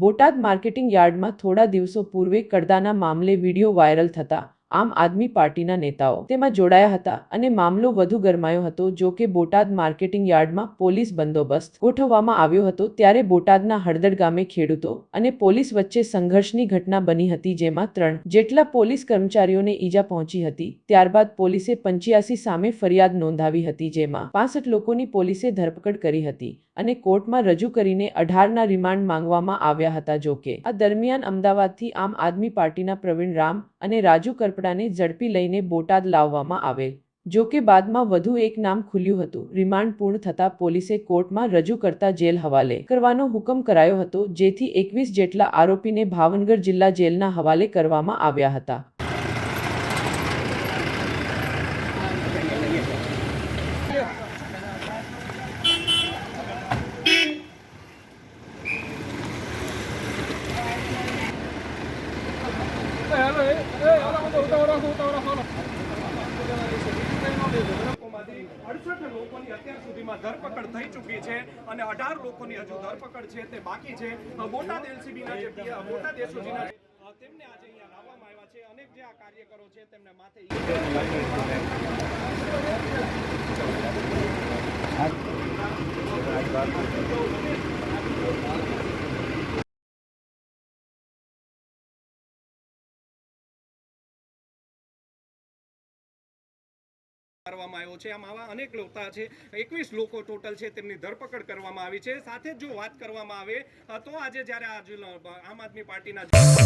Botad marketing યાર્ડમાં થોડા દિવસો પૂર્વે કડદાના મામલે વીડિયો વાયરલ થતા આમ આદમી પાર્ટીના નેતાઓ તેમાં જોડાયા હતા અને મામલો વધુ ગરમાયો હતો જો કે બોટાદ માર્કેટિંગ યાર્ડમાં પોલીસ બંદોબસ્ત ગોઠવવામાં આવ્યો હતો ત્યારે બોટાદના હળદડ ગામે ખેડૂતો અને પોલીસ વચ્ચે સંઘર્ષની ઘટના બની હતી જેમાં ત્રણ જેટલા પોલીસ કર્મચારીઓને ઈજા પહોંચી હતી. ત્યારબાદ પોલીસે પંચ્યાસી સામે ફરિયાદ નોંધાવી હતી જેમાં પાસઠ લોકોની પોલીસે ધરપકડ કરી હતી. અને કોર્ટમાં રજૂ કરીને અઢારના રિમાન્ડ માંગવામાં આવ્યા હતા જોકે આ દરમિયાન અમદાવાદથી આમ આદમી પાર્ટીના પ્રવીણ રામ અને રાજુ કરપડાને ઝડપી લઈને બોટાદ લાવવામાં આવેલ. જોકે બાદમાં વધુ એક નામ ખુલ્યું હતું. રિમાન્ડ પૂર્ણ થતાં પોલીસે કોર્ટમાં રજૂ કરતા જેલ હવાલે કરવાનો હુકમ કરાયો હતો, જેથી એકવીસ જેટલા આરોપીને ભાવનગર જિલ્લા જેલના હવાલે કરવામાં આવ્યા હતા. અડસઠ લોકોની અત્યાર સુધીમાં ધરપકડ થઈ ચૂકી છે અને અઢાર લોકોની હજુ ધરપકડ છે તે બાકી છે. બોટાદ એલસીબીના જે બોટાદ તેમને આજે અહીંયા લાવવામાં આવ્યા છે. અનેક જે આ કાર્યકરો છે તેમને માથે કરવામાં આવ્યો છે. આમ આવા અનેક લોકો છે. એકવીસ લોકો ટોટલ છે તેમની ધરપકડ કરવામાં આવી છે. સાથે જ વાત કરવામાં આવે તો આજે જ્યારે આમ આદમી પાર્ટીના